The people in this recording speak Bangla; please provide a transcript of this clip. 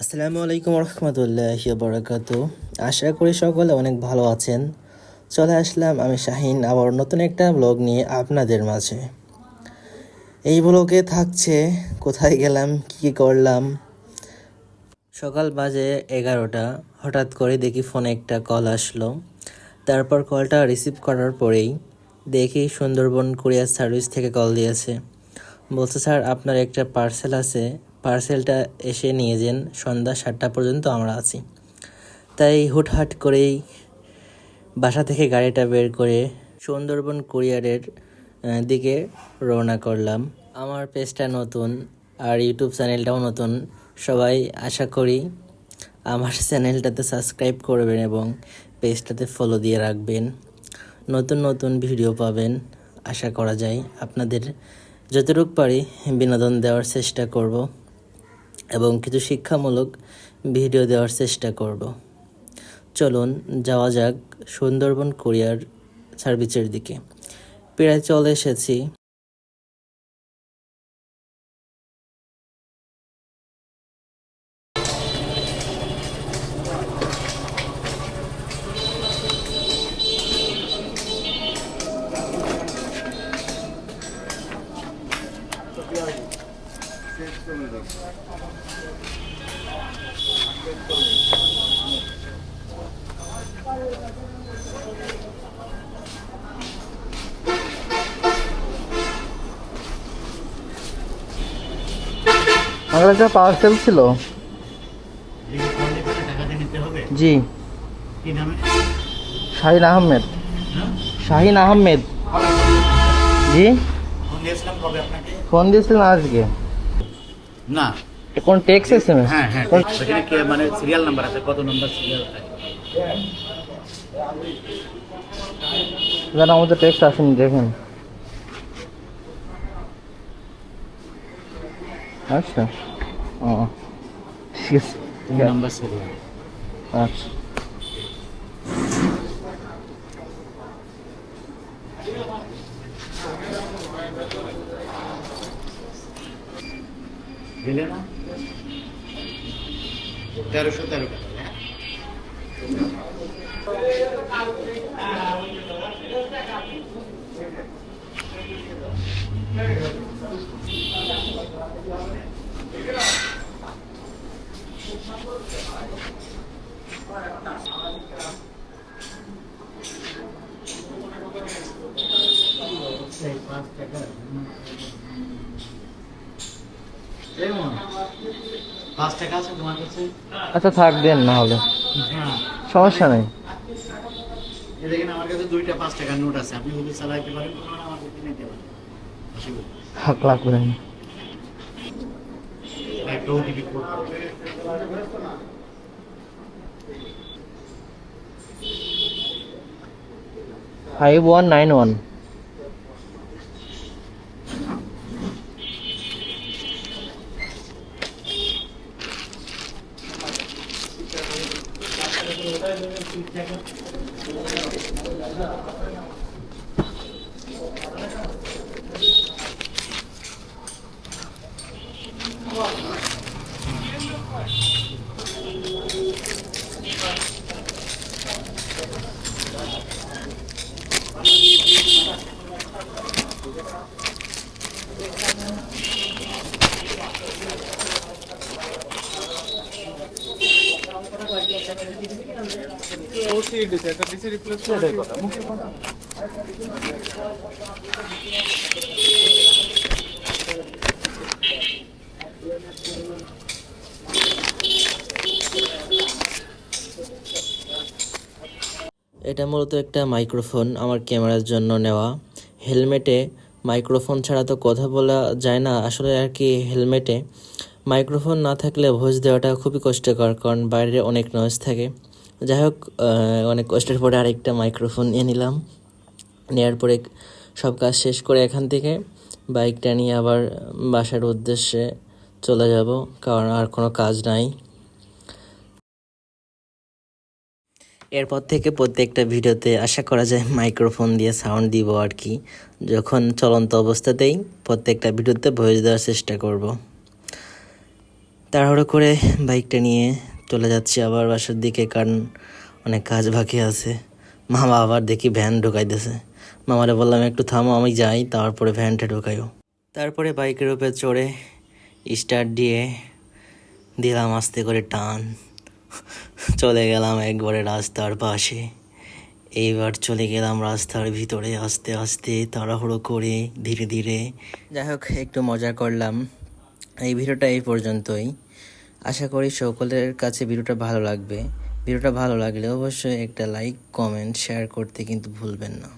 আসসালামু আলাইকুম রহমতুল্লাহ বরাকাত। আশা করি সকলে অনেক ভালো আছেন। চলে আসলাম আমি শাহিন আবার নতুন একটা ব্লগ নিয়ে আপনাদের মাঝে। এই ব্লগে থাকছে, কোথায় গেলাম কি করলাম। সকাল বাজে এগারোটা, হঠাৎ করে দেখি ফোনে একটা কল আসলো। তারপর কলটা রিসিভ করার পরেই দেখি সুন্দরবন কুরিয়ার সার্ভিস থেকে কল দিয়েছে। বলছে, স্যার, আপনার একটা পার্সেল আছে পার্সেলটা এসে নিয়ে যান। সন্ধ্যা সাতটা পর্যন্ত আমরা আছি। তাই হুটহাট করেই বাসা থেকে গাড়িটা বের করে সুন্দরবন কুরিয়ারের দিকে রওনা করলাম। আমার পেজটা নতুন, আর ইউটিউব চ্যানেলটাও নতুন। সবাই আশা করি আমার চ্যানেলটাতে সাবস্ক্রাইব করবেন এবং পেজটাতে ফলো দিয়ে রাখবেন। নতুন নতুন ভিডিও পাবেন, আশা করা যায়। আপনাদের যতটুকু পারি বিনোদন দেওয়ার চেষ্টা করব। এবং কিছু শিক্ষামূলক ভিডিও দেওয়ার চেষ্টা করব। চলুন যাওয়া যাক সুন্দরবন কোরিয়ার সার্ভিসের দিকে। প্রায় চলে এসেছি। আমার একটা পার্সেল ছিল। জি। শাহিন আহমেদ? শাহিন আহমেদ। জি। ফোন দিয়েছিলেন আজকে। না কোন টেক্সট এসএমএস হ্যাঁ হ্যাঁ সেখানে কে মানে সিরিয়াল নাম্বার আছে কত নাম্বার সিরিয়াল জানো আমাদের টেক্সট আসেনি দেখেন আচ্ছা ও ঠিক আছে ঠিক আছে। নাম্বার সিরিয়াল আচ্ছা দিলে না তেরোশো তেরো টাকা হ্যাঁ? আচ্ছা থাক দেন না হলে। সমস্যা নাই। ফাইভ ওয়ান নাইন ওয়ান 我在这边去签个，এটা মূলত একটা মাইক্রোফোন আমার ক্যামেরার জন্য নেওয়া। হেলমেটে মাইক্রোফোন ছাড়া তো কথা বলা যায় না, আসলে আর কি হেলমেটে। মাইক্রোফোন না থাকলে ভয়েস দেওয়াটা খুবই কষ্টকর, কারণ বাইরে অনেক নয়েজ থাকে। যাই হোক অনেক কষ্টের পরে আরেকটা মাইক্রোফোন নিয়ে নিলাম। নেওয়ার পরে সব কাজ শেষ করে এখান থেকে বাইকটা নিয়ে আবার বাসার উদ্দেশ্যে চলে যাব, কারণ আর কোনো কাজ নাই। এরপর থেকে প্রত্যেকটা ভিডিওতে আশা করা যায় মাইক্রোফোন দিয়ে সাউন্ড দিব আর কি। যখন চলন্ত অবস্থাতেই প্রত্যেকটা ভিডিওতে ভয়েস দেওয়ার চেষ্টা করব। তাড়াহুড়ো করে বাইকটা নিয়ে চলে যাচ্ছি আবার বাসার দিকে কারণ অনেক কাজ বাকি আছে। মামা আবার দেখি ভ্যান ঢুকাইতেছে। মামারে বললাম, একটু থামো, আমি যাই, তারপরে ভ্যানটা ঢুকাইও। তারপরে বাইকের উপরে চড়ে স্টার্ট দিয়ে দিলাম আস্তে করে টান। চলে গেলাম একবারে রাস্তার পাশে। এইবার চলে গেলাম রাস্তার ভিতরে আস্তে আস্তে তাড়াহুড়ো করে ধীরে ধীরে। যাই হোক, একটু মজা করলাম। এই ভিডিওটা এই পর্যন্তই। আশা করি সকলের কাছে ভিডিওটা ভালো লাগবে। ভিডিওটা ভালো লাগলে অবশ্যই একটা লাইক কমেন্ট শেয়ার করতে কিন্তু ভুলবেন না।